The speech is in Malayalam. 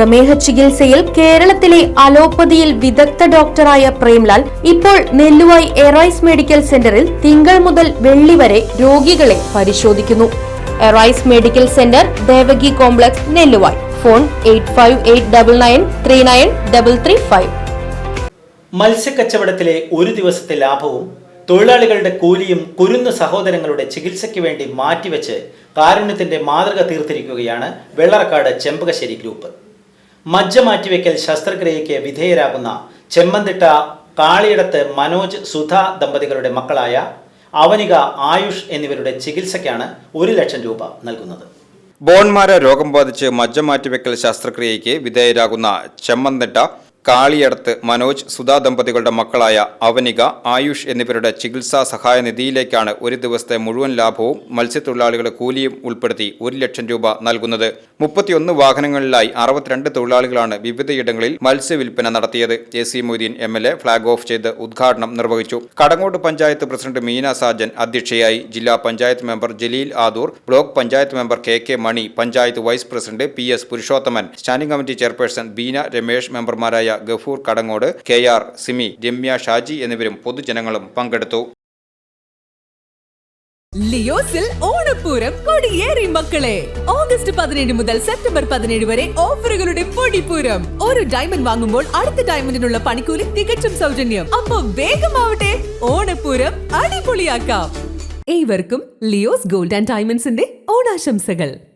പ്രമേഹ ചികിത്സയിൽ കേരളത്തിലെ അലോപ്പതിയിൽ വിദഗ്ധ ഡോക്ടറായ പ്രേംലാൽ ഇപ്പോൾ നെല്ലുവായി എറൈസ് മെഡിക്കൽ സെന്ററിൽ തിങ്കൾ മുതൽ വെള്ളി വരെ രോഗികളെ പരിശോധിക്കുന്നു. Arise medical centre Devaki complex Nelluvayi. Phone eight മത്സ്യക്കച്ചവടത്തിലെ ഒരു ദിവസത്തെ ലാഭവും തൊഴിലാളികളുടെ കൂലിയും കുരുന്ന് സഹോദരങ്ങളുടെ ചികിത്സയ്ക്ക് വേണ്ടി മാറ്റിവെച്ച് കാരുണ്യത്തിന്റെ മാതൃക തീർത്തിരിക്കുകയാണ് വെള്ളറക്കാട് ചെമ്പകശ്ശേരി ഗ്രൂപ്പ്. മജ്ജ മാറ്റിവെക്കൽ ശസ്ത്രക്രിയയ്ക്ക് വിധേയരാകുന്ന ചെമ്മന്തിട്ട കാളിയിടത്ത് മനോജ് സുധ ദമ്പതികളുടെ മക്കളായ അവനിക ആയുഷ് എന്നിവരുടെ ചികിത്സയ്ക്കാണ് ഒരു ലക്ഷം രൂപ നൽകുന്നത്. ബോൺമാര രോഗം ബാധിച്ച് മജ്ജ മാറ്റിവെക്കൽ ശസ്ത്രക്രിയയ്ക്ക് വിധേയരാകുന്ന ചെമ്മന്തിട്ട കാളിയടത്ത് മനോജ് സുധാ ദമ്പതികളുടെ മക്കളായ അവനിക ആയുഷ് എന്നിവരുടെ ചികിത്സാ സഹായ നിധിയിലേക്കാണ് ഒരു ദിവസത്തെ മുഴുവൻ ലാഭവും മത്സ്യത്തൊഴിലാളികളുടെ കൂലിയും ഉൾപ്പെടുത്തി ഒരു ലക്ഷം രൂപ നൽകുന്നത്. മുപ്പത്തിയൊന്ന് വാഹനങ്ങളിലായി അറുപത്തിരണ്ട് തൊഴിലാളികളാണ് വിവിധയിടങ്ങളിൽ മത്സ്യവിൽപ്പന നടത്തിയത്. A C Moideen M L A flag off ചെയ്ത് ഉദ്ഘാടനം നിർവഹിച്ചു. കടങ്ങോട് പഞ്ചായത്ത് പ്രസിഡന്റ് മീന സാജൻ അധ്യക്ഷയായി ജില്ലാ panchayat member Jaleel Adoor block panchayat member K K Mani panchayat vice president P S Purushothaman standing committee chairperson Beena Ramesh മെമ്പർമാരായ ഗഫൂർ കടങ്ങോട് കെ ആർ സിമി രമ്യ ഷാജി എന്നിവരും പൊതുജനങ്ങളും പങ്കെടുത്തു. ലിയോസിൽ ഓണപ്പൂരം കൊടിയേറി മക്കളെ. ഓഗസ്റ്റ് പതിനേഴ് മുതൽ സെപ്റ്റംബർ പതിനേഴ് വരെ ഓഫറുകളുടെ പൊടിപ്പൂരം. ഒരു ഡയമണ്ട് വാങ്ങുമ്പോൾ അടുത്ത ഡയമണ്ടിനുള്ള പണിക്കൂലി തികച്ചും സൗജന്യം. അപ്പൊ വേഗമാവട്ടെ ഓണപ്പൂരം അടിപൊളിയാക്കാം. ഏവർക്കും ലിയോസ് ഗോൾഡ് ആൻഡ് ഡയമണ്ട്സിന്റെ ഓണാശംസകൾ.